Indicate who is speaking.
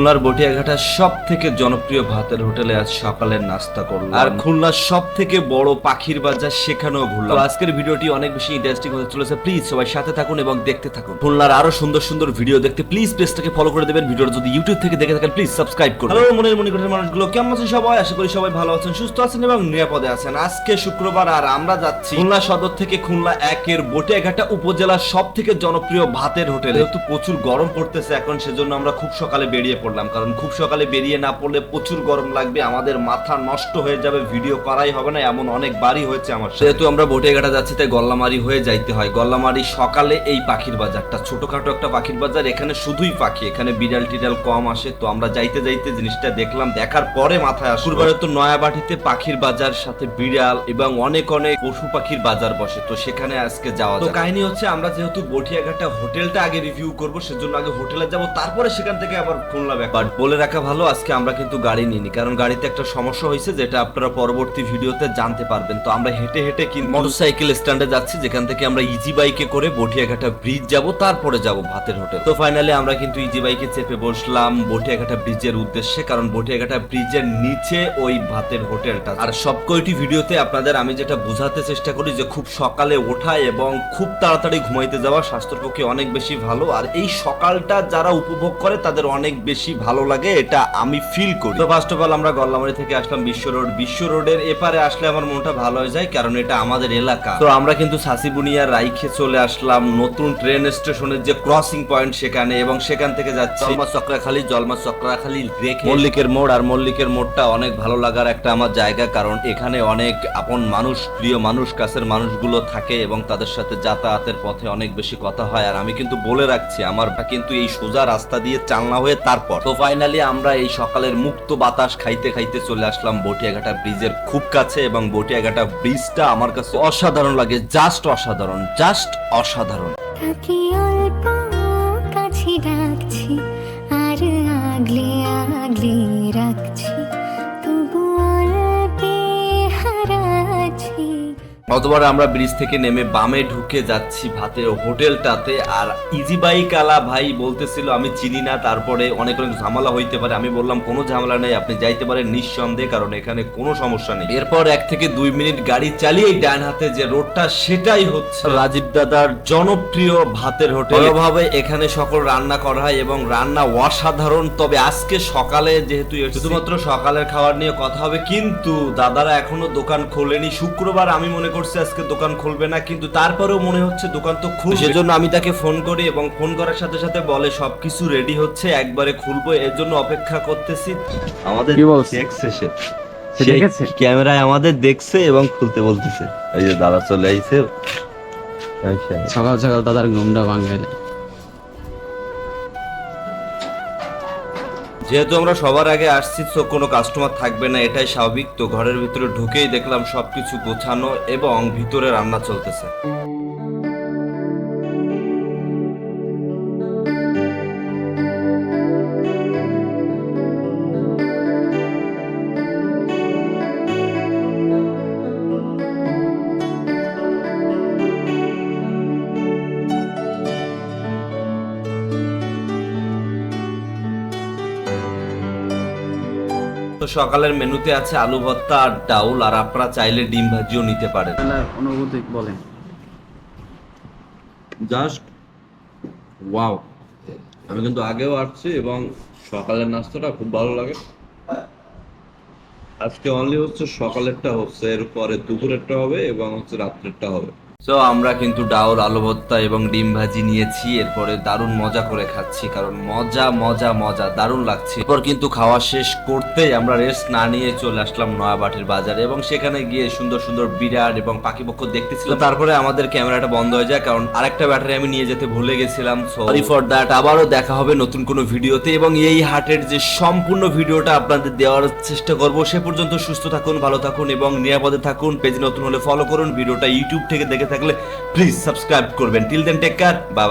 Speaker 1: খুলনার বটিয়াঘাটার সব থেকে জনপ্রিয় ভাতের হোটেলে আজ সকালের নাস্তা করলাম। আর খুলনার সব থেকে বড় পাখির বাজার সেখানেও ঘুরলাম। তো আজকের ভিডিওটি অনেক বেশি ইন্টারেস্টিং হতে চলেছে। প্লিজ সবাই সাথে থাকুন এবং দেখতে থাকুন। খুলনার আরও সুন্দর সুন্দর ভিডিও দেখতে প্লিজ পেজটাকে ফলো করে দেবেন। ভিডিওটা যদি ইউটিউব থেকে দেখে থাকেন প্লিজ সাবস্ক্রাইব করুন। হ্যালো মনের মনিকটের মানুষগুলো কেমন আছেন সবাই? আশা করি সবাই ভালো আছেন সুস্থ আছেন এবং নিরাপদে আছেন। আজকে শুক্রবার আর আমরা যাচ্ছি খুলনা সদর থেকে খুলনা একের বটিয়াঘাটা উপজেলার সব থেকে জনপ্রিয় ভাতের হোটেল। যেহেতু প্রচুর গরম পড়তেছে এখন সেজন্য আমরা খুব সকালে বেরিয়ে পড়লাম কারণ খুব সকালে বেরিয়ে না পড়লে প্রচুর গরম লাগবে আমাদের মাথা নষ্ট হয়ে যাবে ভিডিও করাই হবে না এমন অনেক বাড়ি হয়েছে আমার। যেহেতু আমরা বটিয়াঘাটা যাচ্ছি তাই গল্লামারি হয়ে যাইতে হয়। গল্লামারি সকালে এই পাখির বাজারটা ছোটখাটো একটা পাখির বাজার এখানে শুধুই পাখি এখানে বিড়াল টিডাল কম আসে তো আমরা যাইতে যাইতে জিনিসটা দেখলাম দেখার পরে মাথায় আসে কুরবারে তো নয়াবাটিতে পাখির বাজার সাথে বিড়াল এবং অনেক অনেক পশু পাখির বাজার বসে তো সেখানে আজকে যাওয়া তো কাহিনী হচ্ছে আমরা যেহেতু বটিয়াঘাটা হোটেলটা আগে রিভিউ করব সেজন্য আগে হোটেলে যাব তারপরে সেখান থেকে আবার খুলনা বাট বলে রাখা ভালো, আজকে আমরা কিন্তু গাড়ি নিইনি। কারণ গাড়িতে একটা সমস্যা হয়েছে যেটা আপনারা পরবর্তী ভিডিওতে জানতে পারবেন। তো আমরা হেঁটে হেঁটে মোটরসাইকেল স্ট্যান্ডে যাচ্ছি, যেখান থেকে আমরা ইজি বাইকে করে বটিয়াঘাটা ব্রিজ যাব, তারপরে যাব ভাতের হোটেল তো ফাইনালি আমরা কিন্তু ইজি বাইকে চেপে বসলাম বটিয়াঘাটা ব্রিজের উদ্দেশ্যে, কারণ বটিয়াঘাটা ব্রিজের নিচে ওই ভাতের হোটেলটা আর সব কয়টি ভিডিওতে আপনাদের আমি যেটা বোঝাতে চেষ্টা করি যে খুব সকালে ওঠা এবং খুব তাড়াতাড়ি ঘুমাইতে যাওয়া স্বাস্থ্যের পক্ষে অনেক বেশি ভালো। আর এই সকালটা যারা উপভোগ করে, তাদের অনেক বেশি ভালো লাগে, এটা আমি ফিল করি। তো ফার্স্ট অফ অল আমরা গল্লামারি থেকে আসলাম বিশ্ব রোড। বিশ্ব রোডের এপারে আসলে আমার মনটা ভালো হয়ে যায়, কারণ এটা আমাদের এলাকা। তো আমরা কিন্তু সাসিবুনিয়া রাইখে চলে আসলাম নতুন ট্রেন স্টেশনের যে ক্রসিং পয়েন্ট সেখানে, এবং সেখান থেকে যাচ্ছি। জলমা চক্রাখালী জলমা চক্রাখালী রেখে। মল্লিকের মোড়, আর মল্লিকের মোড়টা অনেক ভালো লাগার একটা আমার জায়গা, কারণ এখানে অনেক আপন মানুষ, প্রিয় মানুষ, কাছের মানুষগুলো থাকে, এবং তাদের সাথে যাতায়াতের পথে অনেক বেশি কথা হয়। আর আমি কিন্তু বলে রাখছি, আমার কিন্তু এই সোজা রাস্তা দিয়ে চালনা হয়ে তারপর তো ফাইনালি আমরা এই সকালের মুক্ত বাতাস খাইতে খাইতে চলে আসলাম বটিয়াঘাটা ব্রিজের খুব কাছে এবং বটিয়াঘাটা ব্রিজটা আমার কাছে অসাধারণ লাগে জাস্ট অসাধারণ জাস্ট অসাধারণ। অতবার আমরা ব্রিজ থেকে নেমে বামে ঢুকে যাচ্ছি ভাতের হোটেলটাতে, আর ইজি বাইক আলা ভাই বলতেছিল, আমি চিনি না, তারপরে অনেক অনেক ঝামেলা হইতে পারে। আমি বললাম, কোনো ঝামেলা নেই, আপনি যাইতে পারেন নিঃসন্দেহে, কারণ এখানে কোনো সমস্যা নেই। এরপর এক থেকে দুই মিনিট গাড়ি চালিয়ে ডান হাতে যে রোডটা, সেটাই হচ্ছে রাজীব দাদার জনপ্রিয় ভাতের হোটেল। ভাবে এখানে সকল রান্না করা হয় এবং রান্না অসাধারণ। তবে আজকে সকালে যেহেতু শুধুমাত্র সকালের খাবার নিয়ে কথা হবে, কিন্তু দাদারা এখনও দোকান খোলেনি। শুক্রবার আমি মনে করছি আজকে দোকান খুলবে না কিন্তু তারপরেও মনে হচ্ছে দোকান তো খুলবে। সেজন্য আমি তাকে ফোন করি এবং ফোন করার সাথে সাথে বলে সবকিছু রেডি হচ্ছে একবারে খুলবো এর জন্য অপেক্ষা করতেছি। আমাদের
Speaker 2: কি বলছে?
Speaker 1: দেখছে সে? ক্যামেরায় আমাদের দেখছে এবং খুলতে বলতেছে। এই যে দাদা চলে আইছে।
Speaker 2: সকাল সকাল দাদার ঘুমটা ভাঙে
Speaker 1: যেহেতু আমরা সবার আগে আসছি, তো কোনো কাস্টমার থাকবে না, এটাই স্বাভাবিক। তো ঘরের ভিতরে ঢুকেই দেখলাম সবকিছু গোছানো এবং ভিতরে রান্না চলতেছে। তো সকালের মেনুতে আছে আলু ভর্তা আর ডাউল আর আপনারা চাইলে ডিম ভাজিও নিতে পারেন।
Speaker 2: অনুভূতি বলেন।
Speaker 1: Just wow. আমি কিন্তু আগেও আসছি এবং সকালের নাস্তাটা খুব ভালো লাগে। আজকে অনলি হচ্ছে সকালেরটা হচ্ছে এরপরে দুপুরেরটা হবে এবং হচ্ছে রাত্রেরটা হবে। তো আমরা কিন্তু ডাউল আলু ভর্তা এবং ডিম ভাজি নিয়েছি। এরপরে দারুণ মজা করে খাচ্ছি, কারণ মজা মজা মজা, দারুণ লাগছে। এরপর কিন্তু খাওয়া শেষ করতেই আমরা রেস্ট না নিয়ে চলে আসলাম নয়াবাটির বাজারে এবং সেখানে গিয়ে সুন্দর সুন্দর বিরাট এবং পাখি পক্ষ দেখতেছিলাম তারপরে আমাদের ক্যামেরাটা বন্ধ হয়ে যায়, কারণ আরেকটা ব্যাটারি আমি নিয়ে যেতে ভুলে গেছিলাম। সরি ফর দ্যাট আবারও দেখা হবে নতুন কোনো ভিডিওতে এবং এই হাটের যে সম্পূর্ণ ভিডিওটা আপনাদের দেওয়ার চেষ্টা করব, সে পর্যন্ত সুস্থ থাকুন, ভালো থাকুন এবং নিরাপদে থাকুন। পেজ নতুন হলে ফলো করুন, ভিডিওটা ইউটিউব থেকে দেখে থাকলে প্লিজ সাবস্ক্রাইব করবেন। Till then take care bye